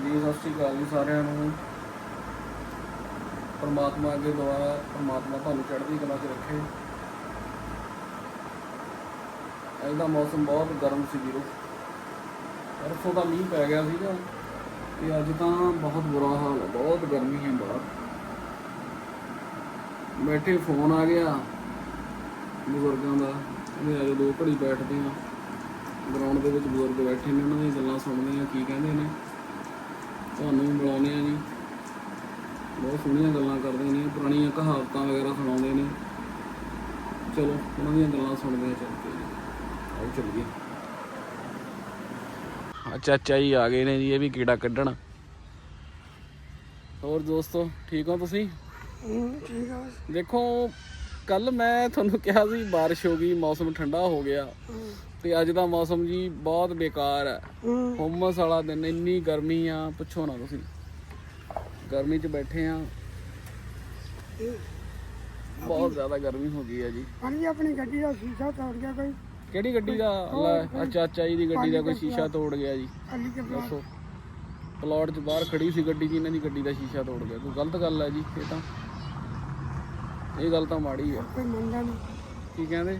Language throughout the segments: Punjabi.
ਜੀ ਸਤਿ ਸ਼੍ਰੀ ਅਕਾਲ ਜੀ ਸਾਰਿਆਂ ਨੂੰ। ਪਰਮਾਤਮਾ ਅੱਗੇ ਦੁਆ ਪਰਮਾਤਮਾ ਤੁਹਾਨੂੰ ਚੜ੍ਹਦੀ ਕਲਾ 'ਚ ਰੱਖੇ। ਅੱਜ ਦਾ ਮੌਸਮ ਬਹੁਤ ਗਰਮ ਸੀ ਵੀਰੋ। ਪਰਸੋਂ ਦਾ ਮੀਂਹ ਪੈ ਗਿਆ ਸੀਗਾ ਤੇ ਅੱਜ ਤਾਂ ਬਹੁਤ ਬੁਰਾ ਹਾਲ ਹੈ ਬਹੁਤ ਗਰਮੀ ਹੈ ਬਾਹਰ। ਬੈਠੇ ਫੋਨ ਆ ਗਿਆ ਬਜ਼ੁਰਗਾਂ ਦਾ, ਕਹਿੰਦੇ ਅੱਜ ਦੋ ਘੜੀ ਬੈਠਦੇ ਆ ਗਰਾਊਂਡ ਦੇ ਵਿੱਚ ਬਜ਼ੁਰਗ ਬੈਠੇ ਨੇ, ਉਹਨਾਂ ਦੀਆਂ ਗੱਲਾਂ ਸੁਣਦੇ ਆ ਕੀ ਕਹਿੰਦੇ ਨੇ। ਤੁਹਾਨੂੰ ਵੀ ਮਿਲਾਉਂਦੇ ਆ ਜੀ। ਬਹੁਤ ਸੋਹਣੀਆਂ ਗੱਲਾਂ ਕਰਦੇ ਨੇ ਪੁਰਾਣੀਆਂ ਕਹਾਵਤਾਂ ਵਗੈਰਾ ਸੁਣਾਉਂਦੇ ਨੇ। ਚਲੋ ਉਹਨਾਂ ਦੀਆਂ ਗੱਲਾਂ ਸੁਣਦੇ ਆ ਚੱਲ ਕੇ। ਆਓ ਚੱਲੀਏ। ਆ ਚਾਚਾ ਜੀ ਆ ਗਏ ਨੇ ਜੀ ਇਹ ਵੀ ਕੀੜਾ ਕੱਢਣ। ਹੋਰ ਦੋਸਤੋ ਠੀਕ ਹੋ ਤੁਸੀਂ? ਠੀਕ ਆ। ਦੇਖੋ ਕੱਲ ਮੈਂ ਤੁਹਾਨੂੰ ਕਿਹਾ ਸੀ ਬਾਰਿਸ਼ ਹੋ ਗਈ ਮੌਸਮ ਠੰਡਾ ਹੋ ਗਿਆ। ਤੇ ਅੱਜ ਦਾ ਮੌਸਮ ਜੀ ਬਹੁਤ ਬੇਕਾਰ ਹੈ। ਹੁਮਸ ਵਾਲਾ ਦਿਨ ਇੰਨੀ ਗਰਮੀ ਆ ਪੁੱਛੋ ਨਾ ਤੁਸੀਂ। ਗਰਮੀ 'ਚ ਬੈਠੇ ਆ। ਬਹੁਤ ਜ਼ਿਆਦਾ ਗਰਮੀ ਹੋ ਗਈ ਆ ਜੀ। ਹਾਂਜੀ ਆਪਣੀ ਗੱਡੀ ਦਾ ਸ਼ੀਸ਼ਾ ਤੋੜ ਗਿਆ ਕੋਈ। ਕਿਹੜੀ ਗੱਡੀ ਦਾ? ਲੈ ਆ ਚਾਚਾ ਜੀ ਦੀ ਗੱਡੀ ਦਾ ਕੋਈ ਸ਼ੀਸ਼ਾ ਤੋੜ ਗਿਆ ਜੀ। ਦੱਸੋ। ਪਲਾਟ 'ਚ ਬਾਹਰ ਖੜੀ ਸੀ ਗੱਡੀ ਜੀ ਇਹਨਾਂ ਦੀ ਗੱਡੀ ਦਾ ਸ਼ੀਸ਼ਾ ਤੋੜ ਗਿਆ। ਕੋਈ ਗਲਤ ਗੱਲ ਹੈ ਜੀ ਇਹ ਤਾਂ। ਇਹ ਗੱਲ ਤਾਂ ਮਾੜੀ ਆ। ਕੋਈ ਮੰਨਦਾ ਨਹੀਂ। ਕੀ ਕਹਿੰਦੇ?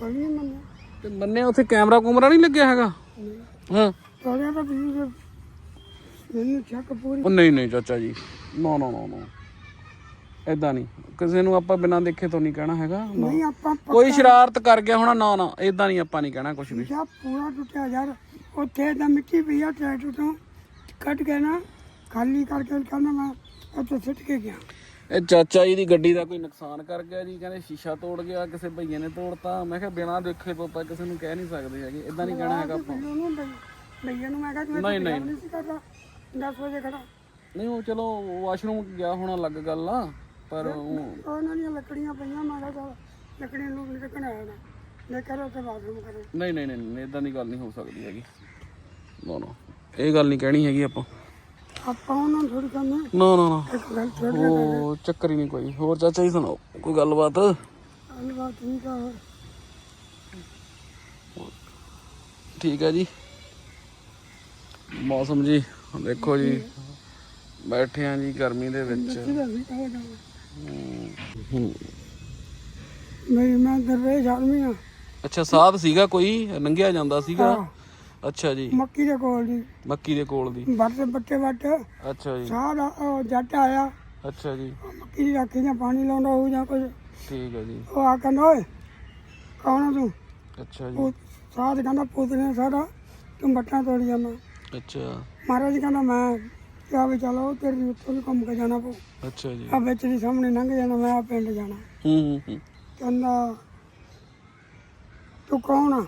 ਕੋਈ ਨਹੀਂ ਮੰਨਦਾ ਤੇ ਮੰਨਿਆ ਉੱਥੇ ਕੈਮਰਾ ਕੁਮਰਾ ਨਹੀਂ ਲੱਗਿਆ ਹੈਗਾ? ਨਹੀਂ। ਹਾਂ। ਤੋੜਿਆ ਤਾਂ ਵੀ ਮੈਨੂੰ ਚੱਕ ਪੂਰੀ। ਉਹ ਨਹੀਂ ਨਹੀਂ ਚਾਚਾ ਜੀ। ਨੋ ਨੋ ਨੋ ਨੋ। ਐਦਾਂ ਨਹੀਂ। ਕਿਸੇ ਨੂੰ ਆਪਾਂ ਬਿਨਾਂ ਦੇਖੇ ਤੋਂ ਨਹੀਂ ਕਹਿਣਾ ਹੈਗਾ। ਨਾ। ਨਹੀਂ ਆਪਾਂ ਕੋਈ ਸ਼ਰਾਰਤ ਕਰ ਗਿਆ ਹੋਣਾ ਨਾ ਨਾ। ਐਦਾਂ ਨਹੀਂ ਆਪਾਂ ਨਹੀਂ ਕਹਿਣਾ ਕੁਝ ਵੀ। ਸ਼ੀਸ਼ਾ ਪੂਰਾ ਟੁੱਟਿਆ ਯਾਰ। ਉੱਥੇ ਤਾਂ ਮਿੱਟੀ ਪਈ ਆ ਟਰੈਕਟਰ ਤੋਂ। ਕੱਟ ਕੇ ਨਾ ਖਾਲੀ ਕਰਕੇ ਕਹਿੰਦਾ ਮੈਂ ਉੱਥੇ ਸਿੱਟ ਕੇ ਗਿਆ। ਇਹ ਚਾਚਾ ਜੀ ਦੀ ਗੱਡੀ ਦਾ ਕੋਈ ਨੁਕਸਾਨ ਕਰ ਗਿਆ ਜੀ? ਕਹਿੰਦੇ ਸ਼ੀਸ਼ਾ ਤੋੜ ਗਿਆ ਕਿਸੇ ਭਈਏ ਨੇ ਤੋੜਤਾ। ਮੈਂ ਕਿਹਾ ਬਿਨਾਂ ਦੇਖੇ ਤੋਂ ਆਪਾਂ ਕਿਸੇ ਨੂੰ ਕਹਿ ਨਹੀਂ ਸਕਦੇ ਹੈਗੇ। ਐਦਾਂ ਨਹੀਂ ਕਹਿਣਾ ਹੈਗਾ ਆਪਾਂ। ਭਈਆ ਨੂੰ ਮੈਂ ਕਿਹਾ ਤੂੰ ਨਹੀਂ, ਨਹੀਂ। ਸੀ ਕਰਦਾ 10 ਵਜੇ ਖੜਾ ਨਹੀਂ ਉਹ ਚਲੋ ਵਾਸ਼ਰੂਮ ਗਿਆ ਹੋਣਾ ਅਲੱਗ ਗੱਲ ਆ ਪਰ ਉਹ ਉਹਨਾਂ ਦੀਆਂ ਲੱਕੜੀਆਂ ਪਈਆਂ ਮੈਂ ਕਿਹਾ ਚੱਲ ਲੱਕੜੀਆਂ ਨੂੰ ਰੱਖਣਾ ਹੈ ਨਾ। ਲੈ ਕਰੋ ਤੇ ਬਾਥਰੂਮ ਕਰੋ। ਨਹੀਂ ਨਹੀਂ ਨਹੀਂ ਇਦਾਂ ਦੀ ਗੱਲ ਨਹੀਂ ਹੋ ਸਕਦੀ ਹੈਗੀ। ਨਾ ਨਾ ਇਹ ਗੱਲ ਨਹੀਂ ਕਹਿਣੀ ਹੈਗੀ ਆਪਾਂ। ਆਪਾਂ ਉਹਨਾਂ ਨੂੰ ਥੋੜੀ ਨਾ ਨਾ ਨਾ। ਇੱਕ ਗੱਲ ਛੋੜ ਉਹ ਚੱਕਰ ਹੀ ਨਹੀਂ ਕੋਈ। ਹੋਰ ਚਾਚਾ ਜੀ ਸੁਣਾਓ ਕੋਈ ਗੱਲਬਾਤ? ਗੱਲਬਾਤ ਠੀਕ ਆ ਠੀਕ ਹੈ ਜੀ। ਮੌਸਮ ਜੀ ਦੇਖੋ ਜੀ। ਬੈਠੇ ਆ ਜੀ ਗਰਮੀ ਦੇ ਵਿੱਚ। ਹੂੰ। ਮੇਰੀ ਮੈਂ ਦਰਵੇਸ਼ ਆਦਮੀ ਆ ਅੱਛਾ ਸਾਧ ਸੀਗਾ ਕੋਈ? ਲੰਘਿਆ ਜਾਂਦਾ ਸੀਗਾ? ਹਾਂ। ਅੱਛਾ ਜੀ। ਮੱਕੀ ਦੇ ਕੋਲ ਦੀ ਮੱਕੀ ਦੇ ਕੋਲ ਦੀ। ਬੱਟ ਬੱਟੇ ਵੱਟ। ਅੱਛਾ ਜੀ। ਸਾਰਾ ਉਹ ਜੱਟ ਆਇਆ। ਅੱਛਾ ਜੀ। ਮੱਕੀ ਦੀ ਰਾਖੀ ਜਾਂ ਪਾਣੀ ਲਾਉਂਦਾ ਹੋਊ ਜਾਂ ਕੁਝ ਠੀਕ ਹੈ ਜੀ। ਉਹ ਆ ਕਹਿੰਦਾ ਓਏ ਕੌਣ ਆ ਤੂੰ? ਅੱਛਾ ਜੀ। ਉਹ ਸਾਧ ਕਹਿੰਦਾ ਪੁੱਤ ਨੇ ਸਾਡਾ ਤੂੰ ਬੱਟਾਂ ਤੋੜ ਜਾਣਾ ਅੱਛਾ। ਮਹਾਰਾਜ ਕਹਿੰਦਾ ਮੈਂ ਕਿਹਾ ਵੀ ਚਲੋ ਤੇਰੀ ਉੱਥੋਂ ਵੀ ਘੁੰਮ ਕੇ ਜਾਣਾ ਪਊ। ਅੱਛਾ ਜੀ। ਆ ਵਿੱਚ ਦੀ ਸਾਹਮਣੇ ਲੰਘ ਜਾਣਾ ਮੈਂ ਆ ਪਿੰਡ ਜਾਣਾ। ਹੂੰ ਹੂੰ ਹੂੰ। ਕਹਿੰਦਾ ਤੂੰ ਕੌਣ ਆ?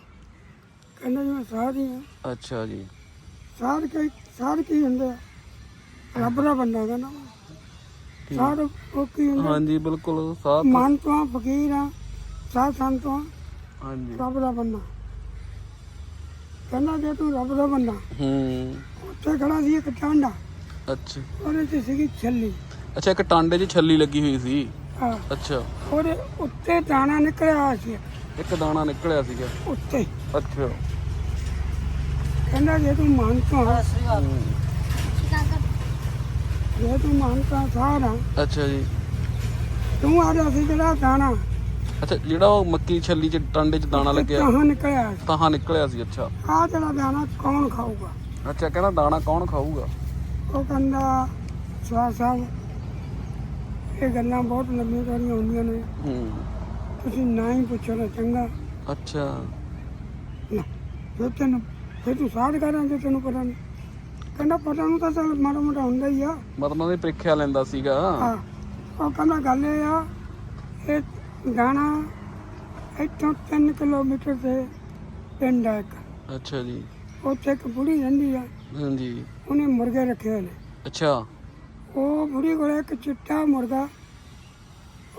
ਕਹਿੰਦਾ ਜੀ ਮੈਂ ਸਾਧ ਹੀ ਅੱਛਾ ਜੀ। ਸਾਧ ਕੀ ਸਾਧ ਕੀ ਹੁੰਦੇ? ਰੱਬ ਦਾ ਬੰਦਾ ਕਹਿੰਦਾ ਮੈਂ। ਠੀਕ। ਸਾਧ ਉਹ ਕੀ ਹੁੰਦਾ? ਹਾਂਜੀ ਬਿਲਕੁਲ ਸਾਧ ਮਨ ਤੋਂ ਫਕੀਰ ਆ ਸਾਧ ਸੰਤ ਤੋਂ ਹਾਂਜੀ। ਰੱਬ ਦਾ ਬੰਦਾ। ਕਹਿੰਦਾ ਜੇ ਤੂੰ ਰੱਬ ਦਾ ਬੰਦਾ ਹੂੰ। ਉੱਥੇ ਖੜਾ ਸੀ ਇੱਕ ਟਾਂਡਾ। ਅੱਛਾ। ਉਹਦੇ ਤੇ ਸੀਗੀ ਛੱਲੀ। ਅੱਛਾ ਇੱਕ ਟਾਂਡੇ 'ਚ ਛੱਲੀ ਲੱਗੀ ਹੋਈ ਸੀ। ਆ ਅੱਛਾ। ਉਹਦੇ ਉੱਤੇ ਦਾਣਾ ਨਿਕਲਿਆ ਹੋਇਆ ਸੀ। ਇੱਕ ਦਾਣਾ ਨਿਕਲਿਆ ਸੀਗਾ। ਉੱਤੇ। ਅੱਛਾ। ਕਹਿੰਦਾ ਜੇ ਤੂੰ ਮਨ ਤੋਂ ਆ, ਹੂੰ। ਜੇ ਤੂੰ ਮਨ ਤੋਂ ਸਾਰਾ ਅੱਛਾ ਜੀ। ਤੂੰ ਆ ਰਿਹਾ ਸੀ ਜਿਹੜਾ ਦਾਣਾ। ਅੱਛਾ ਜਿਹੜਾ ਉਹ ਮੱਕੀ ਛੱਲੀ 'ਚ ਟਾਂਡੇ 'ਚ ਦਾਣਾ ਲੱਗਿਆ। ਕਹਾਂ ਨਿਕਲਿਆ। ਤਾਹਾਂ ਨਿਕਲਿਆ ਸੀ ਅੱਛਾ। ਆਹ ਜਿਹੜਾ ਦਾਣਾ ਕੌਣ ਖਾਊਗਾ? ਅੱਛਾ ਕਹਿੰਦਾ ਦਾਣਾ ਕੌਣ ਖਾਊਗਾ? ਉਹ ਕਹਿੰਦਾ ਸਵਾਰ ਸਾਹਿਬ ਇਹ ਗੱਲਾਂ ਬਹੁਤ ਲੰਮੀਆਂ ਚੌੜੀਆਂ ਹੁੰਦੀਆਂ ਨੇ। ਹੂੰ। ਤੁਸੀਂ ਨਾ ਹੀ ਪੁੱਛੋ ਨਾ ਚੰਗਾ। ਅੱਛਾ। ਨਾ ਫਿਰ ਤੈਨੂੰ ਫਿਰ ਤੂੰ ਸਾਧ ਕਰਾਂ ਜੇ ਤੈਨੂੰ ਪਤਾ ਨਹੀਂ। ਕਹਿੰਦਾ ਪਤਾ ਨੂੰ ਤਾਂ ਚੱਲ ਮਾੜਾ ਮੋਟਾ ਹੁੰਦਾ ਹੀ ਆ। ਮਤਲਬ ਦੀ ਪ੍ਰੀਖਿਆ ਲੈਂਦਾ ਸੀਗਾ। ਹਾਂ। ਉਹ ਕਹਿੰਦਾ ਗੱਲ ਇਹ ਆ ਇਹ ਗਾਣਾ ਇੱਥੋਂ 3 ਕਿਲੋਮੀਟਰ ਤੇ ਪਿੰਡ ਆ ਇੱਕ। ਅੱਛਾ ਜੀ। ਉੱਥੇ ਇੱਕ ਬੁੜੀ ਰਹਿੰਦੀ ਆ। ਹਾਂਜੀ। ਉਹਨੇ ਮੁਰਗੇ ਰੱਖੇ ਹੋਏ ਨੇ। ਅੱਛਾ। ਉਹ ਬੁੜੀ ਕੋਲੇ ਇੱਕ ਚਿੱਟਾ ਮੁਰਗਾ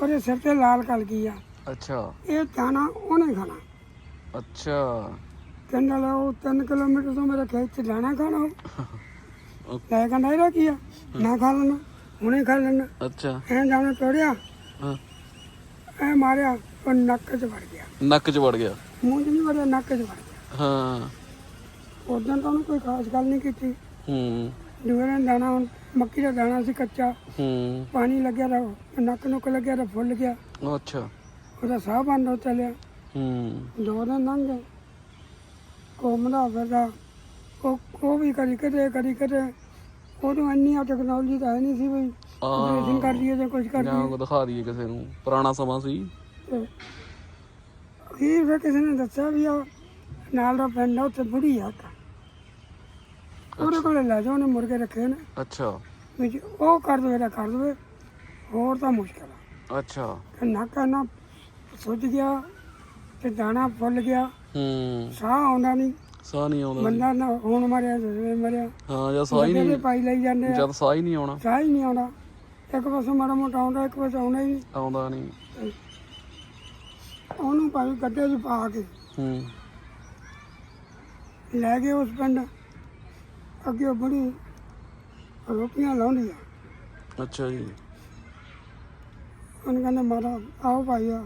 ਉਹਦੇ ਸਿਰ ਤੇ ਲਾਲ ਕਲਗੀ ਆ। ਅੱਛਾ। ਇਹ ਇਹ ਦਾਣਾ ਉਹਨੇ ਖਾਣਾ। ਅੱਛਾ। ਕਹਿੰਦਾ ਲਾ ਉਹ 3 ਕਿਲੋਮੀਟਰ ਤੋਂ ਮੇਰੇ ਖੇਤ ਚ ਦਾਣਾ ਖਾਣਾ ਉਹ। ਲੈ ਕਹਿੰਦਾ ਇਹਦਾ ਕੀ ਆ? ਨਾ ਖਾ ਲੈਣਾ ਹੁਣੇ ਖਾ ਲੈਣਾ ਅੱਛਾ। ਐ ਜਾਣਾ ਤੋੜਿਆ ਹਾਂ। ਐ ਮਾਰਿਆ ਉਹ ਨੱਕ 'ਚ ਵੜ ਗਿਆ। ਨੱਕ 'ਚ ਵੜ ਗਿਆ? ਮੂੰਹ 'ਚ ਨਹੀਂ ਵੜਿਆ ਨੱਕ 'ਚ ਵੜ ਗਿਆ। ਹਾਂ। ਉਦੋਂ ਤਾਂ ਉਹਨੇ ਕੋਈ ਖਾਸ ਗੱਲ ਨਹੀਂ ਕੀਤੀ। ਹੂੰ। ਦਿਨ ਦਾਣਾ ਹੁਣ ਮੱਕੀ ਦਾ ਦਾਣਾ ਸੀ ਕੱਚਾ। ਹੂੰ। ਪਾਣੀ ਲੱਗਿਆ ਤਾਂ ਨੱਕ ਨੁੱਕ ਲੱਗਿਆ ਤਾਂ ਫੁੱਲ ਗਿਆ। ਅੱਛਾ। ਉਹਦਾ ਸਾਹ ਬੰਦ ਹੋ ਚੱਲਿਆ। ਹੂੰ। ਦੋ ਦਿਨ ਲੰਘ ਗਏ। ਘੁੰਮਦਾ ਫਿਰਦਾ। ਉਹ ਉਹ ਵੀ ਕਦੀ ਕਿਤੇ ਕਦੀ ਕਿਤੇ। ਉਦੋਂ ਇੰਨੀ ਟੈਕਨੋਲੋਜੀ ਤਾਂ ਹੈ ਨਹੀਂ ਸੀ ਵੀ ਆਪਰੇਸ਼ਨ ਕਰ ਲਈਏ ਜਾਂ ਕੁਝ ਕਰ ਜਾਂ ਲਈਏ। ਕੋ ਦਿਖਾ ਦਈਏ ਕਿਸੇ ਨੂੰ। ਪੁਰਾਣਾ ਸਮਾਂ ਸੀ। ਤੇ ਫਿਰ ਕਿਸੇ ਨੇ ਦੱਸਿਆ ਵੀ ਉਹ ਨਾਲ ਦਾ ਪਿੰਡ ਆ ਉੱਥੇ ਬੁੜੀ ਆ ਇੱਕ। ਉਹਦੇ ਕੋਲੇ ਲੈ ਜਾਓ ਉਹਨੇ ਮੁਰਗੇ ਰੱਖੇ ਨੇ। ਅੱਛਾ। ਵੀ ਜੇ ਉਹ ਕਰ ਦੇਵੇ ਤਾਂ ਕਰ ਦੇਵੇ ਹੋਰ ਤਾਂ ਮੁਸ਼ਕਲ ਆ। ਅੱਛਾ। ਤੇ ਨੱਕ ਨਾ ਸੁੱਜ ਗਿਆ ਤੇ ਦਾਣਾ ਫੁੱਲ ਗਿਆ। ਹੂੰ। ਸਾਹ ਆਉਂਦਾ ਨਹੀਂ ਸਾਹ ਨਹੀਂ ਆਉਂਦਾ। ਬੰਦਾ ਨਾ ਹੁਣ ਮਰਿਆ ਦੂਸਰੇ ਮਰਿਆ। ਹਾਂ ਜਾਂ ਸਾਹ ਹੀ ਬੰਦੇ ਨਹੀਂ ਦੇ ਪਾਈ ਲਈ ਜਾਂਦੇ ਆ। ਜਦ ਸਾਹ ਹੀ ਨਹੀਂ ਆਉਣਾ। ਸਾਹ ਹੀ ਨਹੀਂ ਆਉਂਦਾ ਇੱਕ ਪਾਸੇ ਮਾੜਾ ਮੋਟਾ ਆਉਂਦਾ ਇੱਕ ਪਾਸੇ ਆਉਂਦਾ ਹੀ ਨਹੀਂ। ਆਉਂਦਾ ਨਹੀਂ। ਉਹਨੂੰ ਭਾਈ ਗੱਡੇ 'ਚ ਪਾ ਕੇ ਹੂੰ। ਲੈ ਗਏ ਉਸ ਪਿੰਡ। ਅੱਗੇ ਉਹ ਬੜੀ ਰੋਟੀਆਂ ਲਾਉਂਦੀ ਆ। ਅੱਛਾ ਜੀ। ਉਹਨੇ ਕਹਿੰਦੇ ਮਾਤਾ ਆਓ ਭਾਈ ਆ।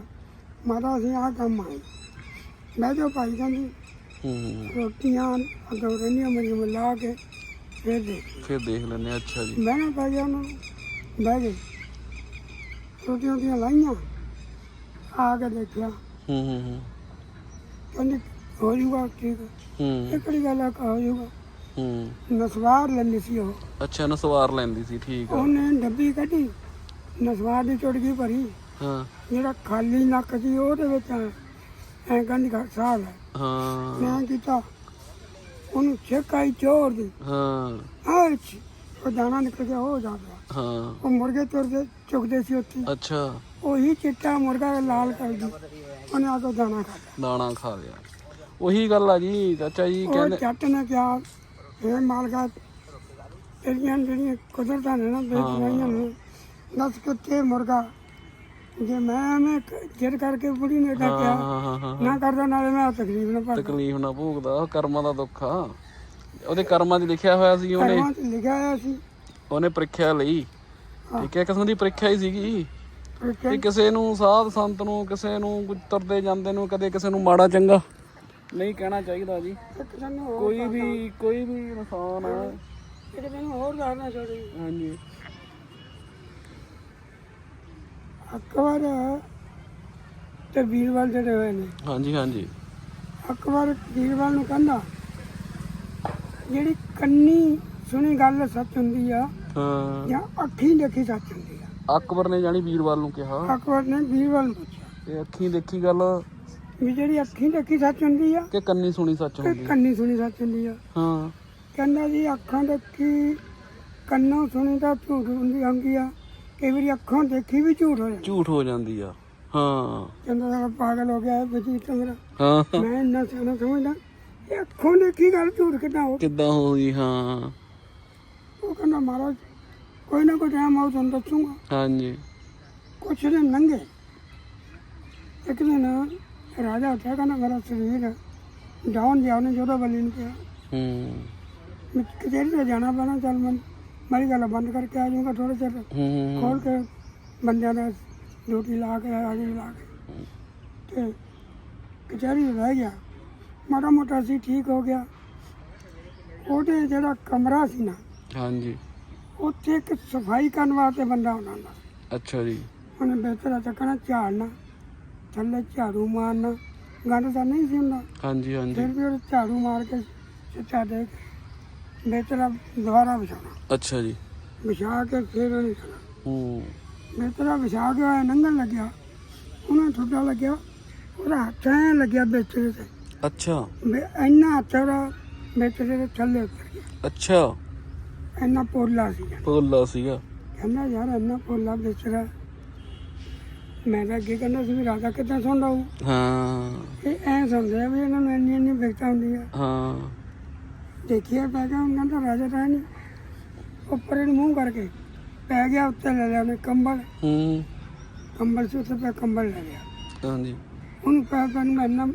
ਮਾਤਾ ਅਸੀਂ ਆਹ ਕੰਮ ਆਏ ਮੈਂ ਜੋ ਭਾਈ ਕਹਿੰਦੀ ਹੂੰ। ਰੋਟੀਆਂ ਅੱਗੇ ਰਹਿੰਦੀਆਂ ਮੇਰੀਆਂ ਮੈਂ ਲਾ ਕੇ ਫਿਰ ਦੇ ਫਿਰ ਦੇਖ ਲੈਂਦੇ ਹਾਂ, ਅੱਛਾ ਜੀ। ਬਹਿਣਾ ਪੈ ਗਿਆ ਉਹਨਾਂ ਨੂੰ ਬਹਿ ਗਏ। ਰੋਟੀਆਂ ਰੋਟੀਆਂ ਲਾਈਆਂ ਆ ਕੇ ਦੇਖਿਆ। ਹੂੰ ਹੂੰ ਹੂੰ। ਕਹਿੰਦੀ ਹੋ ਜੂਗਾ ਠੀਕ। ਹੂੰ। ਇਹ ਕਿਹੜੀ ਗੱਲ ਆ ਕਿ ਹੋ ਜੂਗਾ ਹੂੰ। ਨਸਵਾਰ ਲੈਂਦੀ ਸੀ ਉਹ। ਅੱਛਾ ਨਾ ਸਵਾਰ ਲੈਂਦੀ ਸੀ ਠੀਕ ਆ। ਉਹਨੇ ਡੱਬੀ ਕੱਢੀ ਨਸਵਾਰ ਦੀ ਚੁਟਕੀ ਭਰੀ। ਹਾਂ। ਜਿਹੜਾ ਖਾਲੀ ਨੱਕ ਸੀ ਉਹਦੇ ਵਿੱਚ ਐ ਕਹਿੰਦੀ ਘਰ ਸਾਹ ਹੈ। ਹਾਂ। ਮੈਂ ਕੀਤਾ। ਉਹਨੂੰ ਛੇਕਾਈ ਚੋਰ ਦੀ। ਹਾਂ। ਆਛ ਉਹ ਦਾਣਾ ਨਿਕਲ ਗਿਆ ਹੋ ਜਾ ਗਿਆ ਹਾਂ। ਉਹ ਮੁਰਗੇ ਤੁਰਦੇ ਚੁਗਦੇ ਸੀ ਉੱਥੇ। ਅੱਛਾ। ਉਹੀ ਚਿੱਟਾ ਮੁਰਗਾ ਲਾਲ ਕਰ ਦੀ ਉਹਨੇ ਆ ਕੇ ਦਾਣਾ ਖਾਧਾ ਦਾਣਾ ਖਾ ਲਿਆ। ਉਹੀ ਗੱਲ ਆ ਜੀ ਚਾਚਾ ਜੀ ਉਹ ਕਹਿੰਦੇ ਜੱਟ ਨੇ ਕਿਹਾ ਇਹ ਮਾਲਕਾ ਤੇਰੀਆਂ ਜਿਹੜੀਆਂ ਕੁਦਰਤਾਂ ਨੇ ਨਾ ਬੇਚਣੀਆਂ ਨੇ ਦੱਸ ਕਿੱਥੇ ਮੁਰਗਾ ਜੇ ਮੈਂ ਮੈਂ ਜਿੱਦ ਕਰਕੇ ਬੁੜੀ ਨੇ ਤਾਂ ਕਿਹਾ ਹਾਂ ਹਾਂ ਹਾਂ ਨਾ ਕਰਦਾ ਨਾਲੇ ਮੈਂ ਤਕਲੀਫ ਨਾ ਭਰਦਾ। ਤਕਲੀਫ ਨਾ ਭੋਗਦਾ ਉਹ ਕਰਮਾਂ ਦਾ ਦੁੱਖ ਆ। ਉਹਦੇ ਕਰਮਾਂ 'ਚ ਲਿਖਿਆ ਹੋਇਆ ਸੀ ਉਹਨੇ ਕਰਮਾਂ 'ਚ ਲਿਖਿਆ ਹੋਇਆ ਸੀ। ਉਹਨੇ ਪ੍ਰੀਖਿਆ ਲਈ। ਠੀਕ ਹੈ ਕਿਸਮ ਦੀ ਪ੍ਰੀਖਿਆ ਹੀ ਸੀਗੀ। ਕਿ ਕਿ ਕਿਸੇ ਨੂੰ ਸਾਧ ਸੰਤ ਨੂੰ ਕਿਸੇ ਨੂੰ ਕੁਝ ਤੁਰਦੇ ਜਾਂਦੇ ਨੂੰ ਕਦੇ ਕਿਸੇ ਨੂੰ ਮਾੜਾ ਚੰਗਾ ਨਹੀਂ ਕਹਿਣਾ ਚਾਹੀਦਾ ਜੀ। ਇੱਕ ਹੋਰ ਕੋਈ ਵੀ ਕੋਈ ਵੀ ਇਨਸਾਨ ਆ। ਇੱਕ ਦਿਨ ਹੋਰ ਦੱਸਣਾ ਛੋੜੀ ਹਾਂਜੀ। ਅਕਬਰ ਤੇ ਵੀਰਵਾਲ ਜਿਹੜੇ ਹੋਏ ਨੇ। ਹਾਂਜੀ ਹਾਂਜੀ। ਅਕਬਰ ਵੀਰਵਾਲ ਨੂੰ ਕਹਿੰਦਾ ਜਿਹੜੀ ਕੰਨੀ ਸੁਣੀ ਗੱਲ ਸੱਚ ਹੁੰਦੀ ਆ ਹਾਂ। ਜਾਂ ਅੱਖੀਂ ਦੇਖੀ ਸੱਚ ਹੁੰਦੀ ਆ। ਅਕਬਰ ਨੇ ਜਾਣੀ ਵੀਰਵਾਲ ਨੂੰ ਕਿਹਾ। ਅਕਬਰ ਨੇ ਵੀਰਵਾਲ ਨੂੰ ਪੁੱਛਿਆ ਤੇ ਅੱਖੀਂ ਦੇਖੀ ਗੱਲ ਵੀ ਜਿਹੜੀ ਅੱਖੀਂ ਦੇਖੀ ਸੱਚ ਹੁੰਦੀ ਆ ਕਿ ਕੰਨੀ ਸੁਣੀ ਸੱਚ ਕਿ ਹੁੰਦੀ ਕੰਨੀ ਸੁਣੀ ਸੱਚ ਹੁੰਦੀ ਆ। ਹਾਂ। ਕਹਿੰਦਾ ਜੀ ਅੱਖਾਂ ਦੇਖੀ ਕੰਨੋਂ ਸੁਣੀ ਤਾਂ ਝੂਠ ਹੁੰਦੀ ਹੁੰਦੀ ਆ। ਕਈ ਵਾਰੀ ਅੱਖੋਂ ਦੇਖੀ ਵੀ ਝੂਠ ਹੋ ਜਾਂਦੀ। ਝੂਠ ਹੋ ਜਾਂਦੀ ਆ। ਹਾਂ। ਕਹਿੰਦਾ ਸਾਲਾ ਪਾਗਲ ਹੋ ਗਿਆ ਬਜੀਤ ਮੇਰਾ ਹਾਂ। ਮੈਂ ਇੰਨਾ ਸਿਆਣਾ ਸਮਝਦਾ ਇਹ ਅੱਖੋਂ ਦੇਖੀ ਗੱਲ ਝੂਠ ਕਿੱਦਾਂ ਹੋ ਕਿੱਦਾਂ ਹੋਈ ਹਾਂ। ਉਹ ਕਹਿੰਦਾ ਮਹਾਰਾਜ ਕੋਈ ਨਾ ਕੋਈ ਟਾਈਮ ਆਉ ਤੁਹਾਨੂੰ ਦੱਸੂਗਾ। ਹਾਂਜੀ। ਕੁਛ ਦਿਨ ਲੰਘੇ। ਇੱਕ ਦਿਨ ਰਾਜਾ ਉੱਠਿਆ ਕਹਿੰਦਾ ਮੇਰਾ ਸਰੀਰ ਡਾਊਨ ਜਾ ਉਹਨੇ ਜੋਦਾ ਬਲੀ ਨੂੰ ਕਿਹਾ। ਹੂੰ। ਮੈਂ ਕਿਤੇ ਜਾਣਾ ਪੈਣਾ ਚੱਲ ਮੈਂ ਮੇਰੀ ਗੱਲ ਬੰਦ ਕਰਕੇ ਆ ਜਾਊਗਾ ਥੋੜੇ ਚਿਰ। ਹੂੰ ਖੋਲ ਕੇ ਬੰਦਿਆਂ ਦਾ ਡਿਊਟੀ ਲਾ ਕੇ ਆਗੇ ਲਾ ਕੇ। ਤੇ ਕਚਹਿਰੀ ਰਹਿ ਗਿਆ। ਮਾੜਾ ਮੋਟਾ ਸੀ ਠੀਕ ਹੋ ਗਿਆ। ਉਹਦੇ ਜਿਹੜਾ ਕਮਰਾ ਸੀ ਨਾ ਹਾਂਜੀ। ਉੱਥੇ ਇੱਕ ਸਫ਼ਾਈ ਕਰਨ ਵਾਸਤੇ ਬੰਦਾ ਹੁੰਦਾ ਸੀ। ਅੱਛਾ ਜੀ। ਉਹਨੇ ਬਿਹਤਰ ਚੱਕਣਾ ਝਾੜਨਾ ਥੱਲੇ ਝਾੜੂ ਮਾਰਨਾ। ਗੰਦ ਤਾਂ ਨਹੀਂ ਸੀ ਹੁੰਦਾ। ਹਾਂਜੀ ਹਾਂਜੀ। ਫਿਰ ਵੀ ਉਹ ਝਾੜੂ ਮਾਰ ਕੇ ਸਿੱਟਾ ਦੇ ਕੇ ਬਿਹਤਰ ਦੁਬਾਰਾ ਵਿਛਾਉਣਾ। ਅੱਛਾ ਜੀ। ਵਿਛਾ ਕੇ ਫਿਰ ਉਹਨੇ ਖਾਣਾ ਹੂੰ। ਬਿਹਤਰ ਵਿਛਾ ਕੇ ਹੋਇਆ ਲੰਘਣ ਲੱਗਿਆ। ਉਹਨਾਂ ਠੁੱਡਾ ਲੱਗਿਆ ਉਹਦਾ ਹੱਥ ਐ ਲੱਗਿਆ ਬਿਸਤਰੇ ਤੇ। ਅੱਛਾ। ਵੀ ਇੰਨਾ ਹੱਥ ਉਹਦਾ ਬਿਸਤਰੇ ਦੇ ਥੱਲੇ ਉਤਰ ਗਿਆ। ਅੱਛਾ। ਇੰਨਾ ਪੋਲਾ ਸੀ। ਭੋਲਾ ਸੀਗਾ। ਕਹਿੰਦਾ ਯਾਰ ਇੰਨਾ ਪੋਲਾ ਬਿਸਤਰਾ ਮੈਂ ਤਾਂ ਅੱਗੇ ਕਹਿੰਦਾ ਸੀ ਵੀ ਰਾਜਾ ਕਿੱਦਾਂ ਸੌਂਦਾ ਹੋਊ ਹਾਂ। ਇਹ ਐ ਸੁਣਦੇ ਆ ਵੀ ਇਹਨਾਂ ਨੂੰ ਇੰਨੀ ਇੰਨੀ ਬਿਕਤਾ ਹੁੰਦੀ ਆ ਹਾਂ। ਦੇਖੀਏ ਪੈ ਗਿਆ ਉਹਨਾਂ ਦਾ ਰਾਜਾ ਨਹੀਂ। ਉੱਪਰ ਇਹਨੂੰ ਮੂੰਹ ਕਰਕੇ ਪੈ ਗਿਆ ਉੱਤੇ ਲੈ ਲਿਆ ਉਹਨੇ ਕੰਬਲ। ਹੂੰ। ਕੰਬਲ ਸੀ ਉੱਤੇ ਪਿਆ ਕੰਬਲ ਲੈ ਲਿਆ। ਹਾਂਜੀ। ਉਹਨੂੰ ਪੈ ਪੈਣ ਨੂੰ ਇੰਨਾ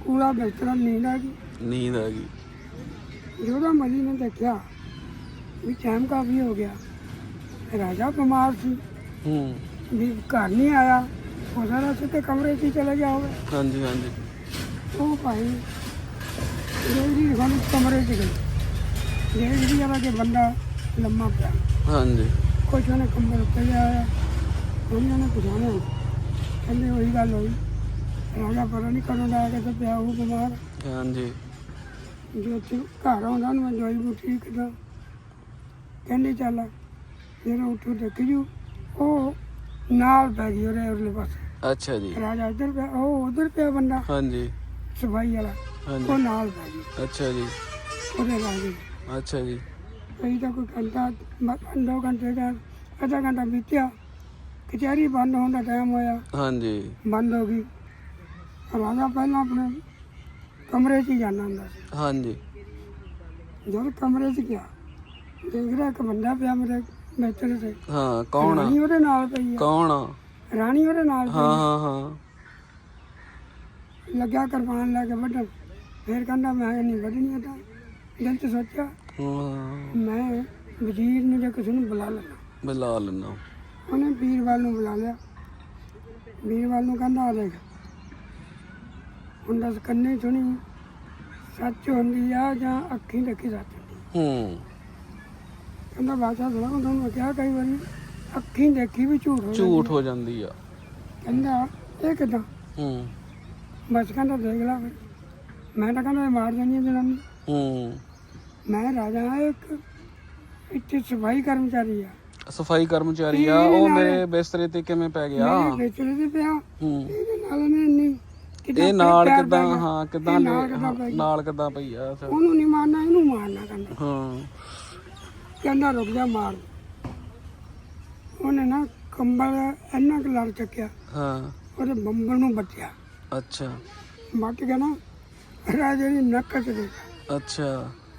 ਕੂੜਾ ਬਿਸਤਰਾ ਨੀਂਦ ਆ ਗਈ। ਨੀਂਦ ਆ ਗਈ। ਜਦੋਂ ਮਲੀ ਨੇ ਦੇਖਿਆ ਵੀ ਟਾਈਮ ਕਾਫੀ ਹੋ ਗਿਆ ਰਾਜਾ ਬਿਮਾਰ ਸੀ। ਹੂੰ। ਵੀ ਘਰ ਨਹੀਂ ਆਇਆ ਉਹ ਸਾਰਾ ਸਿੱਧੇ ਕਮਰੇ 'ਚ ਹੀ ਚਲੇ ਗਿਆ ਹੋਵੇ। ਹਾਂਜੀ ਹਾਂਜੀ। ਉਹ ਭਾਈ ਜਿਹੜੀ ਹੁਣ ਕਮਰੇ 'ਚ ਗਈ ਦੇਖ ਲਿਆ ਕਿ ਬੰਦਾ ਲੰਮਾ ਪਿਆ। ਹਾਂਜੀ। ਕੁਛ ਉਹਨੇ ਕੰਬਲ ਉੱਤੇ ਲਿਆ ਆ ਉਹਨਾਂ ਨੇ ਪਛਾਣਿਆ ਕਹਿੰਦੇ ਉਹੀ ਗੱਲ ਹੋਈ। ਰਾਜਾ ਪਤਾ ਨਹੀਂ ਕਦੋਂ ਦਾ ਆ ਕੇ ਤੇ ਪਿਆ ਉਹ ਬਿਮਾਰ ਹਾਂਜੀ। ਜੋ ਤੇ ਘਰ ਆਉਂਦਾ ਉਹਨੂੰ ਮੈਂ ਦਵਾਈ ਬੂਟੀ ਕਿਦਾਂ ਕਹਿੰਦੇ ਚੱਲ ਫਿਰ ਉੱਠੋ ਦੇਖ ਜੂ ਉਹ ਨਾਲ ਪੈ ਗਈ ਉਹਦੇ ਉਰਲੇ ਪਾਸੇ। ਅੱਛਾ ਜੀ। ਰਾਜਾ ਇੱਧਰ ਪਿਆ ਉਹ ਉਧਰ ਪਿਆ ਬੰਦਾ। ਹਾਂਜੀ। ਸਫ਼ਾਈ ਵਾਲਾ। ਉਹ ਹਾਂਜੀ ਨਾਲ ਪੈ ਗਈ। ਅੱਛਾ ਜੀ। ਉਹਦੇ ਰਾਜੇ ਅੱਛਾ ਜੀ। ਕਈ ਤਾਂ ਕੋਈ ਘੰਟਾ ਮ- ਦੋ ਘੰਟੇ ਦਾ ਅੱਧਾ ਘੰਟਾ ਬੀਤਿਆ। ਕਚਹਿਰੀ ਬੰਦ ਹੋਣ ਦਾ ਟਾਈਮ ਹੋਇਆ। ਹਾਂਜੀ। ਬੰਦ ਹੋ ਗਈ। ਰਾਜਾ ਪਹਿਲਾਂ ਆਪਣੇ ਕਮਰੇ 'ਚ ਹੀ ਜਾਂਦਾ ਹੁੰਦਾ ਸੀ। ਹਾਂਜੀ। ਜਦ ਕਮਰੇ 'ਚ ਗਿਆ ਦੇਖ ਰਿਹਾ ਇੱਕ ਬੰਦਾ ਪਿਆ ਮੇਰੇ ਮੇਤਰੇ ਤੇ। ਹਾਂ ਕੌਣ ਆ? ਰਾਣੀ ਉਹਦੇ ਨਾਲ ਪਈ ਆ। ਕੌਣ ਆ? ਰਾਣੀ ਉਹਦੇ ਨਾਲ ਹਾਂ ਹਾਂ ਹਾਂ। ਪਈ ਲੱਗਿਆ ਕਿਰਪਾਨ ਲੈ ਕੇ ਵੱਢਣ। ਫਿਰ ਕਹਿੰਦਾ ਮੈਂ ਨਹੀਂ ਵੱਢਣੀ ਤਾਂ ਦਿਲ 'ਚ ਸੋਚਿਆ ਹਾਂ। ਮੈਂ ਵਜ਼ੀਰ ਨੂੰ ਜਾਂ ਕਿਸੇ ਨੂੰ ਬੁਲਾ ਲੈਣਾ ਬੁਲਾ ਲੈਣਾ ਉਹਨੇ ਵੀਰਵਾਲ ਨੂੰ ਬੁਲਾ ਲਿਆ। ਵੀਰਵਾਲ ਨੂੰ ਕਹਿੰਦਾ ਆ ਦੇਖ ਹੁਣ ਦੱਸ ਕੰਨੇ ਸੁਣੀ ਸੱਚ ਹੁੰਦੀ ਆ ਜਾਂ ਅੱਖੀਂ ਦੇਖੀ ਸੱਚ ਹੁੰਦੀ ਹੂੰ। ਕਹਿੰਦਾ ਬਾਦਸ਼ਾਹ ਸੁਣਾ ਮੈਂ ਤੁਹਾਨੂੰ ਕਿਹਾ ਕਈ ਵਾਰੀ ਅੱਖੀਂ ਦੇਖੀ ਵੀ ਝੂਠ ਹੋ ਝੂਠ ਹੋ ਜਾਂਦੀ ਆ। ਕਹਿੰਦਾ ਇਹ ਕਿਦਾਂ? ਹੂੰ। ਬਸ ਕਹਿੰਦਾ ਦੇਖ ਲਾ ਫਿਰ। ਮੈਂ ਤਾਂ ਕਹਿੰਦਾ ਇਹ ਮਾਰ ਹੈ ਜਨਾਨੀ। ਹੂੰ। ਮੈਂ ਰਾਜਾ ਹਾਂ ਇੱਕ ਇੱਥੇ ਸਫ਼ਾਈ ਕਰਮਚਾਰੀ ਆ। ਸਫ਼ਾਈ ਕਰਮਚਾਰੀ ਆ ਉਹ ਮੇਰੇ ਬਿਸਤਰੇ ਤੇ ਕਿਵੇਂ ਪੈ ਗਿਆ? ਮੇਰੇ ਵੇਚਣੇ ਤੇ ਪਿਆ। ਹੂੰ। ਇਹਦੇ ਨਾਲ ਨੇ ਇੰਨੀ ਇਹ ਨਾਲ ਕਿਦਾਂ। ਹਾਂ ਕਿਦਾਂ ਨਾਲ ਕਿੱਦਾਂ ਪਈ ਆ। ਉਹਨੂੰ ਨਹੀਂ ਮਾਰਨਾ ਇਹਨੂੰ ਮਾਰਨਾ ਕਹਿੰਦਾ। ਹਾਂ। ਕਹਿੰਦਾ ਰੁਕ ਜਾ ਮਾਰ। ਉਹਨੇ ਨਾ ਕੰਬਲ ਇੰਨਾ ਕੁ ਲੜ ਚੱਕਿਆ। ਹਾਂ। ਉਹਦੇ ਬੰਬਲ ਨੂੰ ਬੱਟਿਆ ਅੱਛਾ। ਬੱਟ ਗਿਆ ਨਾ ਰਾਜੇ ਦੀ ਨੱਕ ਚ ਦੇ ਅੱਛਾ।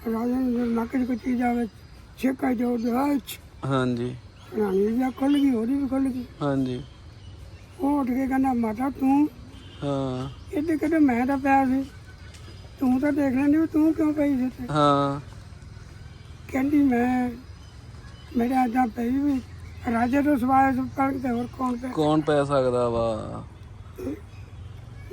ਰਾਜੇ ਨੇ ਨੱਕ ਚ ਕੋਈ ਚੀਜ਼ ਆਵੇ ਛੇਕਾ ਜੋ ਦੇਚ ਹਾਂਜੀ। ਰਾਣੀ ਅੱਖ ਖੁੱਲ ਗਈ ਉਹਦੀ ਵੀ ਖੁੱਲ ਗਈ। ਹਾਂਜੀ। ਉਹ ਉੱਠ ਕੇ ਕਹਿੰਦਾ ਮਾਤਾ ਤੂੰ ਹਾਂ। ਇੱਥੇ ਕਿਤੇ ਮੈਂ ਤਾਂ ਪਿਆ ਸੀ। ਤੂੰ ਤਾਂ ਦੇਖ ਲੈਂਦੀ ਵੀ ਤੂੰ ਕਿਉਂ ਪਈ ਸੀ ਇੱਥੇ? ਹਾਂ। ਕਹਿੰਦੀ ਮੈਂ ਮੇਰੇ ਅੱਜਾ ਪਈ ਵੀ ਰਾਜੇ ਤੋਂ ਸਵਾਏ ਸੁਪਰ ਤੇ ਹੋਰ ਕੌਣ ਤੇ ਕੌਣ ਪੈ ਸਕਦਾ ਵਾ?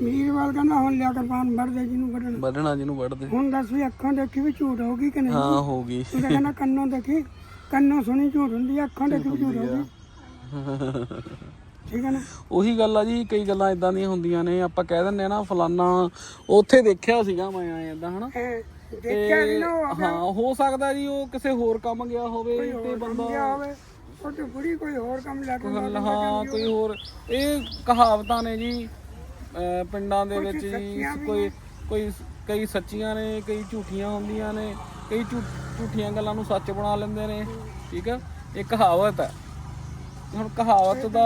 ਮੀਰਵਾਲ ਕਹਿੰਦਾ ਹੁਣ ਲਿਆ ਕਿਰਪਾਨ ਵੜ ਦੇ ਜਿਹਨੂੰ ਵੱਢਣਾ। ਵੱਢਣਾ ਜਿਹਨੂੰ ਵੱਢਦੇ। ਹੁਣ ਦੱਸ ਵੀ ਅੱਖਾਂ ਦੇਖੀ ਵੀ ਝੂਠ ਹੋਗੀ ਕਿ ਨਹੀਂ? ਹਾਂ ਹੋ ਗਈ। ਤਾਂ ਕਹਿੰਦਾ ਕੰਨੋਂ ਦੇਖੀ ਕੰਨੋਂ ਸੁਣੀ ਝੂਠ ਹੁੰਦੀ ਆ ਅੱਖਾਂ ਦੇਖੀ ਵੀ ਝੂਠ ਹੋਗੀ ਠੀਕ ਹੈ ਨਾ? ਉਹੀ ਗੱਲ ਆ ਜੀ ਕਈ ਗੱਲਾਂ ਇਦਾਂ ਦੀਆਂ ਹੁੰਦੀਆਂ ਨੇ। ਆਪਾਂ ਕਹਿ ਦਿੰਦੇ ਆ ਨਾ ਫਲਾਨਾ ਉੱਥੇ ਦੇਖਿਆ ਸੀਗਾ ਮੈਂ ਐ ਇਦਾਂ ਹਨਾ? ਇਹ ਦੇਖਿਆ ਨਹੀਂ ਨਾ ਉਹ ਹਾਂ ਹੋ ਸਕਦਾ ਜੀ ਉਹ ਕਿਸੇ ਹੋਰ ਕੰਮ ਗਿਆ ਹੋਵੇ ਤੇ ਬੰਦਾ ਉਹ ਤੇ ਬੁੜੀ ਕੋਈ ਹੋਰ ਕੰਮ ਲੈ ਕੇ ਗੱਲ ਹਾਂ ਕੋਈ ਹੋਰ। ਇਹ ਕਹਾਵਤਾਂ ਨੇ ਜੀ। ਅਹ ਪਿੰਡਾਂ ਦੇ ਵਿੱਚ ਜੀ ਕੋਈ ਕੋਈ ਕਈ ਸੱਚੀਆਂ ਨੇ ਕਈ ਝੂਠੀਆਂ ਹੁੰਦੀਆਂ ਨੇ ਕਈ ਝੂ- ਝੂਠੀਆਂ ਗੱਲਾਂ ਨੂੰ ਸੱਚ ਬਣਾ ਲੈਂਦੇ ਨੇ ਠੀਕ ਆ? ਇਹ ਕਹਾਵਤ ਹੈ। ਹੁਣ ਕਹਾਵਤ ਦਾ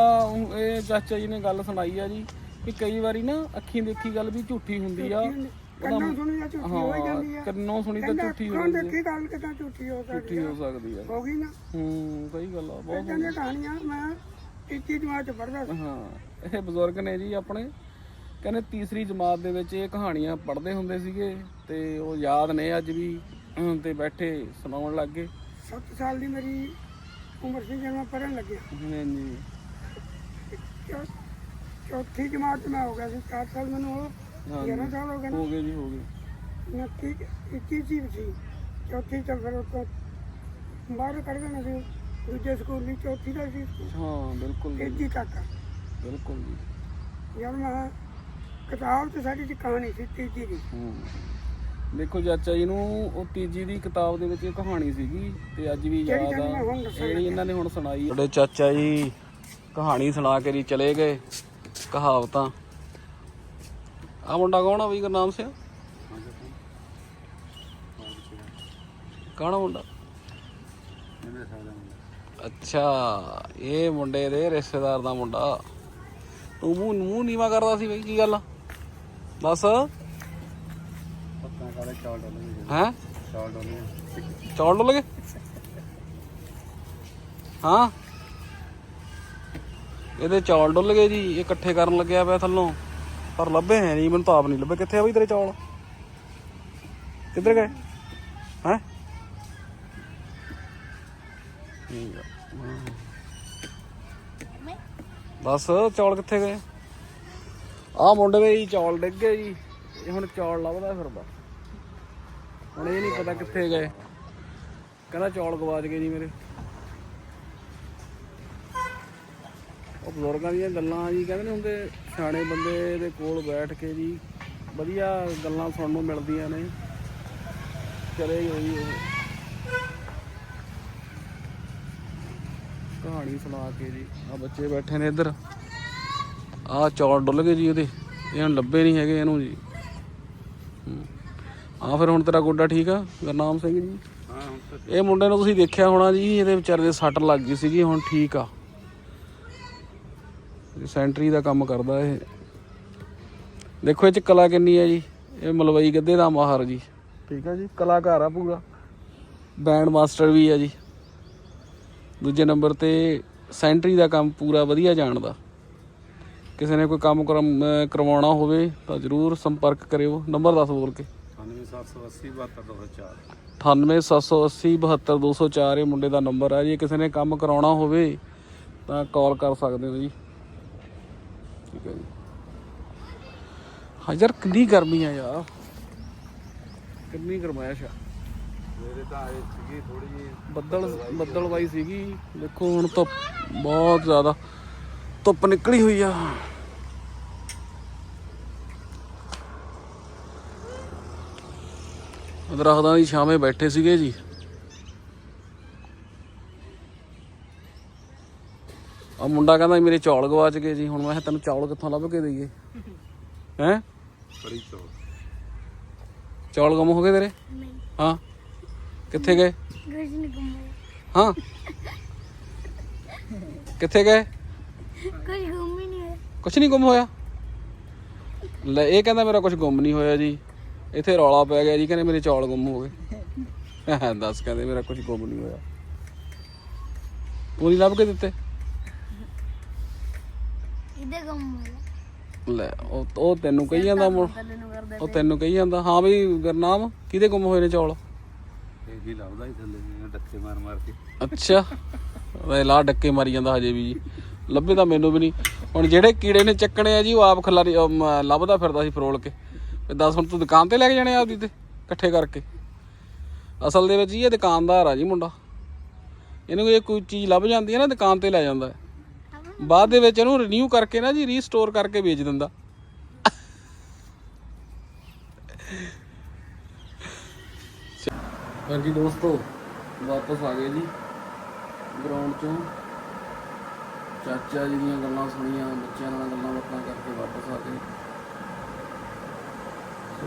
ਇਹ ਚਾਚਾ ਜੀ ਨੇ ਗੱਲ ਸੁਣਾਈ ਆ ਜੀ ਕਿ ਕਈ ਵਾਰੀ ਨਾ ਅੱਖੀਂ ਦੇਖੀ ਗੱਲ ਵੀ ਝੂਠੀ ਹੁੰਦੀ ਆ। ਕੰਨੋਂ ਸੁਣੀ ਜਾਂ ਝੂਠੀ ਹੋ ਹੀ ਜਾਂਦੀ ਹਾਂ ਆ। ਕੰਨੋਂ ਸੁਣੀ ਤਾਂ ਕਹਿੰਦਾ ਝੂਠੀ ਹੋ ਅੱਖਾਂ ਜਾਂਦੀ ਦੇਖੀ ਗੱਲ ਕਿਦਾਂ ਝੂਠੀ ਹੋ ਸਕਦੀ ਝੂਠੀ ਹੋ ਸਕਦੀ ਆ। ਹੋ ਗਈ ਨਾ? ਹੂੰ ਸਹੀ ਗੱਲ ਆ ਬਹੁਤ ਇਦਾਂ ਦੀਆਂ ਕਹਾਣੀਆਂ ਮੈਂ ਤੀਜੀ ਜਮਾਤ ਚ ਪੜਦਾ ਸੀ। ਹਾਂ ਇਹ ਬਜ਼ੁਰਗ ਨੇ ਜੀ ਆਪਣੇ ਕਹਿੰਦੇ ਤੀਸਰੀ ਜਮਾਤ ਦੇ ਵਿੱਚ ਇਹ ਕਹਾਣੀਆਂ ਪੜ੍ਹਦੇ ਹੁੰਦੇ ਸੀਗੇ ਤੇ ਉਹ ਯਾਦ ਨੇ ਅੱਜ ਵੀ ਤੇ ਬੈਠੇ ਸੁਣਾਉਣ ਲੱਗ ਗਏ। 7 ਸਾਲ ਦੀ ਮੇਰੀ ਉਮਰ ਸੀ ਜਦੋਂ ਮੈਂ ਪੜਨ ਲੱਗਿਆ। ਹਾਂਜੀ। ਚੌਥੀ ਜਮਾਤ ਮੈਂ ਹੋ ਗਿਆ ਸੀ 4 ਸਾਲ ਮੈਨੂੰ ਹੋ ਹਾਂਜੀ। 11 ਸਾਲ ਹੋ ਗਏ ਹੋ ਗਏ ਜੀ ਹੋ ਗਏ। ਮੈਂ ਕੀ ਇੱਕੀ ਸੀ ਸੀ ਚੌਥੀ ਚ ਫਿਰ ਉਹ ਤੋਂ ਬਾਹਰ ਕੱਢ ਦੇਣਾ ਸੀ ਦੂਜੇ ਸਕੂਲ ਦੀ ਚੌਥੀ ਦਾ ਸੀ। ਹਾਂ ਬਿਲਕੁਲ ਜੀ। ਤੱਕ ਬਿਲਕੁਲ ਜੀ। ਜਦ ਮੈਂ ਕਿਤਾਬ ਤੇ ਸਾਡੀ ਦੀ ਕਹਾਣੀ ਸੀ ਤੀਜੀ ਦੀ। ਹੂੰ। ਦੇਖੋ ਚਾਚਾ ਜੀ ਨੂੰ ਉਹ ਤੀਜੀ ਦੀ ਕਿਤਾਬ ਦੇ ਵਿੱਚ ਇਹ ਕਹਾਣੀ ਸੀਗੀ ਤੇ ਅੱਜ ਵੀ ਯਾਦ ਆ ਜਿਹੜੀ ਇਹਨਾਂ ਨੇ ਹੁਣ ਸੁਣਾਈ ਤੁਹਾਡੇ ਚਾਚਾ ਜੀ ਕਹਾਣੀ ਸੁਣਾ ਕੇ ਜੀ ਚਲੇ ਗਏ ਕਹਾਵਤਾਂ। ਆ ਮੁੰਡਾ ਕੌਣ ਆ ਵੀ ਗੁਰਨਾਮ ਸਿੰਘ? ਕੌਣ ਆ ਮੁੰਡਾ? ਅੱਛਾ ਇਹ ਮੁੰਡੇ ਦੇ ਰਿਸ਼ਤੇਦਾਰ ਦਾ ਮੁੰਡਾ। ਤੂੰ ਮੂੰਹ ਮੂੰਹ ਨੀਵਾ ਕਰਦਾ ਸੀ ਬਈ ਕੀ ਗੱਲ ਆ? ਦੱਸ ਹੈ? ਚੌਲ ਡੁੱਲ ਗਏ? ਹਾਂ। ਇਹਦੇ ਚੌਲ ਡੁੱਲ ਗਏ ਜੀ ਇਹ ਇਕੱਠੇ ਕਰਨ ਲੱਗਿਆ ਪਿਆ ਥੱਲੋਂ। ਪਰ ਲੱਭੇ ਹੈ ਨਹੀਂ ਮੈਨੂੰ ਤਾਂ ਆਪ ਨਹੀਂ ਲੱਭੇ। ਕਿੱਥੇ ਆ ਬਈ ਤੇਰੇ ਚੌਲ? ਕਿੱਧਰ ਗਏ? ਹੈ? ਬਸ ਚੌਲ ਕਿੱਥੇ ਗਏ? ਆਹ ਮੁੰਡੇ ਦੇ ਜੀ ਚੌਲ ਡਿੱਗ ਗਏ ਜੀ। ਇਹ ਹੁਣ ਚੌਲ ਲੱਭਦਾ ਫਿਰਦਾ ਹੁਣ ਇਹ ਨਹੀਂ ਪਤਾ ਕਿੱਥੇ ਗਏ। ਕਹਿੰਦਾ ਚੌਲ ਗਵਾਚ ਗਏ ਜੀ ਮੇਰੇ। ਉਹ ਬਜ਼ੁਰਗਾਂ ਦੀਆਂ ਗੱਲਾਂ ਜੀ, ਕਹਿੰਦੇ ਨੇ ਹੁੰਦੇ ਸਿਆਣੇ ਬੰਦੇ ਦੇ ਕੋਲ ਬੈਠ ਕੇ ਜੀ ਵਧੀਆ ਗੱਲਾਂ ਸੁਣਨ ਨੂੰ ਮਿਲਦੀਆਂ ਨੇ। ਚਲੇ ਗਈ ਕਹਾਣੀ ਸੁਣਾ ਕੇ ਜੀ। ਆ ਬੱਚੇ ਬੈਠੇ ਨੇ ਇੱਧਰ। ਆ ਚੌਲ ਡੁੱਲ ਗਏ ਜੀ ਉਹਦੇ। ਇਹ ਹੁਣ ਲੱਭੇ ਨਹੀਂ ਹੈਗੇ ਇਹਨੂੰ ਜੀ। ਆ ਫਿਰ ਹੁਣ ਤੇਰਾ ਗੋਡਾ ਠੀਕ ਆ ਗੁਰਨਾਮ ਸਿੰਘ ਜੀ? ਇਹ ਮੁੰਡੇ ਨੂੰ ਤੁਸੀਂ ਦੇਖਿਆ ਹੋਣਾ ਜੀ ਇਹਦੇ ਵਿਚਾਰੇ ਦੇ ਸੱਟ ਲੱਗ ਗਈ ਸੀਗੀ ਹੁਣ ਠੀਕ ਆ। ਸੈਂਟਰੀ ਦਾ ਕੰਮ ਕਰਦਾ ਇਹ। ਦੇਖੋ ਇਹ ਚ ਕਲਾ ਕਿੰਨੀ ਹੈ ਜੀ ਇਹ ਮਲਵਈ ਗੱਦੇ ਦਾ ਮਾਹਰ ਜੀ। ਠੀਕ ਆ ਜੀ ਕਲਾਕਾਰ ਆ ਪੂਰਾ। ਬੈਂਡ ਮਾਸਟਰ ਵੀ ਆ ਜੀ। ਦੂਜੇ ਨੰਬਰ ਤੇ ਸੈਂਟਰੀ ਦਾ ਕੰਮ ਪੂਰਾ ਵਧੀਆ ਜਾਣਦਾ। ਕਿਸੇ ਨੇ ਕੋਈ ਕੰਮ ਕਰਮ- ਕਰਵਾਉਣਾ ਹੋਵੇ ਤਾਂ ਜਰੂਰ ਸੰਪਰਕ ਕਰਿਓ। ਨੰਬਰ ਦੱਸ ਬੋਲ ਕੇ। 9780 72204 98780 72204 ਇਹ ਮੁੰਡੇ ਦਾ ਨੰਬਰ ਹੈ ਜੀ ਕਿਸੇ ਨੇ ਕੰਮ ਕਰਾਉਣਾ ਹੋਵੇ ਤਾਂ ਕਾਲ ਕਰ ਸਕਦੇ ਹੋ ਜੀ। ਠੀਕ ਹੈ ਜੀ। ਹਾਂ ਯਾਰ ਕਿੰਨੀ ਗਰਮੀ ਆ ਯਾਰ। ਕਿੰਨੀ ਗਰਮਾਇਸ਼ ਆ। ਮੇਰੇ ਤਾਂ ਆਏ ਸੀਗੀ ਥੋੜੀ ਜੀ ਬੱਦਲ ਬੱਦਲਵਾਈ ਸੀਗੀ। ਦੇਖੋ ਹੁਣ ਤਾਂ ਬਹੁਤ ਜ਼ਿਆਦਾ ਧੁੱਪ ਨਿਕਲੀ ਹੋਈ ਆ। ਦਰਖਤਾਂ ਦੀ ਛਾਵੇਂ ਬੈਠੇ ਸੀਗੇ ਜੀ। ਆ ਮੁੰਡਾ ਕਹਿੰਦਾ ਮੇਰੇ ਚੌਲ ਗਵਾਚ ਗਏ ਜੀ। ਹੁਣ ਮੈਂ ਕਿਹਾ ਤੈਨੂੰ ਚੌਲ ਕਿੱਥੋਂ ਲੱਭ ਕੇ ਦਈਏ? ਹੈ? ਬੜੀ ਚੌੜ ਚੌਲ ਗੁੰਮ ਹੋ ਗਏ ਤੇਰੇ? ਨਹੀਂ। ਹਾਂ। ਕਿੱਥੇ ਗਏ? ਹਾਂ। ਕਿੱਥੇ ਗਏ? ਕੁਝ ਘੁੰਮ ਹੀ ਨਹੀਂ ਹੋਇਆ। ਕੁਛ ਨਹੀਂ ਗੁੰਮ ਹੋਇਆ। ਲੈ ਇਹ ਕਹਿੰਦਾ ਮੇਰਾ ਕੁਝ ਗੁੰਮ ਨਹੀਂ ਹੋਇਆ ਜੀ। ਇੱਥੇ ਰੌਲਾ ਪੈ ਗਿਆ ਜੀ ਕਹਿੰਦੇ ਮੇਰੇ ਚੌਲ ਗੁੰਮ ਹੋ ਗਏ। ਦੱਸ ਕਹਿੰਦੇ ਮੇਰਾ ਕੁਝ ਗੁੰਮ ਨਹੀਂ ਹੋਇਆ। ਪੂਰੀ ਲੱਭ ਕੇ ਦਿੱਤੇ। ਇਹਦੇ ਘੁੰਮ ਹੋਇਆ। ਲੈ ਉਹ ਉਹ ਤੈਨੂੰ ਕਹੀ ਜਾਂਦਾ ਮੁੜ। ਕੱਲ ਨੂੰ ਕਰਦੇ ਉਹ ਤੈਨੂੰ ਕਹੀ ਜਾਂਦਾ। ਹਾਂ ਬਈ ਗੁਰਨਾਮ ਕਿਹਦੇ ਗੁੰਮ ਹੋਏ ਨੇ ਚੌਲ? ਇਹ ਹੀ ਲੱਭਦਾ ਹੀ ਥੱਲੇ ਜਿਵੇਂ ਡੱਕੇ ਮਾਰ ਮਾਰ ਕੇ। ਅੱਛਾ। ਵੇ ਲਾ ਡੱਕੇ ਮਾਰੀ ਜਾਂਦਾ ਹਜੇ ਵੀ ਜੀ। ਲੱਭੇ ਤਾਂ ਮੈਨੂੰ ਵੀ ਨਹੀਂ। ਹੁਣ ਜਿਹੜੇ ਕੀੜੇ ਨੇ ਚੱਕਣੇ ਆ ਜੀ, ਉਹ ਆਪ ਖਲਾਰੀ ਲੱਭਦਾ ਫਿਰਦਾ ਸੀ ਫਰੋਲ ਕੇ। ਤੇ ਦੱਸ, ਹੁਣ ਤੂੰ ਦੁਕਾਨ ਤੇ ਲੈ ਕੇ ਜਾਣੇ ਆਪਦੀ ਤੇ, ਇਕੱਠੇ ਕਰਕੇ? ਅਸਲ ਦੇ ਵਿੱਚ ਇਹ ਦੁਕਾਨਦਾਰ ਆ ਜੀ ਮੁੰਡਾ। ਇਹਨੂੰ ਜੇ ਕੋਈ ਚੀਜ਼ ਲੱਭ ਜਾਂਦੀ ਹੈ ਨਾ, ਦੁਕਾਨ ਤੇ ਲੈ ਜਾਂਦਾ ਬਾਅਦ ਦੇ ਵਿੱਚ ਇਹਨੂੰ ਰੀਨਿਊ ਕਰਕੇ ਨਾ ਜੀ ਰੀਸਟੋਰ ਕਰਕੇ ਵੇਚ ਦਿੰਦਾ। ਹਾਂਜੀ ਦੋਸਤੋ, ਵਾਪਸ ਆ ਗਏ ਜੀ। ਗਰਾਊਂਡ ਚੋਂ। ਚਾਚਾ ਜੀ ਦੀਆਂ ਗੱਲਾਂ ਸੁਣੀਆਂ, ਬੱਚਿਆਂ ਨਾਲ ਗੱਲਾਂ ਬਾਤਾਂ ਕਰਕੇ ਵਾਪਸ ਆ ਗਏ। ਸੋ,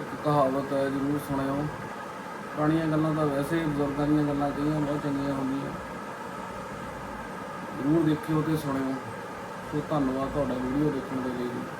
ਇੱਕ ਕਹਾਵਤ ਹੈ, ਜ਼ਰੂਰ ਸੁਣਿਓ। ਪੁਰਾਣੀਆਂ ਗੱਲਾਂ ਤਾਂ ਵੈਸੇ ਬਜ਼ੁਰਗਾਂ ਦੀਆਂ ਗੱਲਾਂ ਕਹੀਆਂ, ਬਹੁਤ ਚੰਗੀਆਂ ਹੁੰਦੀਆਂ। ਜ਼ਰੂਰ ਦੇਖਿਓ ਤੇ ਸੁਣਿਓ। ਸੋ, ਧੰਨਵਾਦ ਤੁਹਾਡਾ ਵੀਡੀਓ ਦੇਖਣ ਦੇ ਲਈ ਜੀ।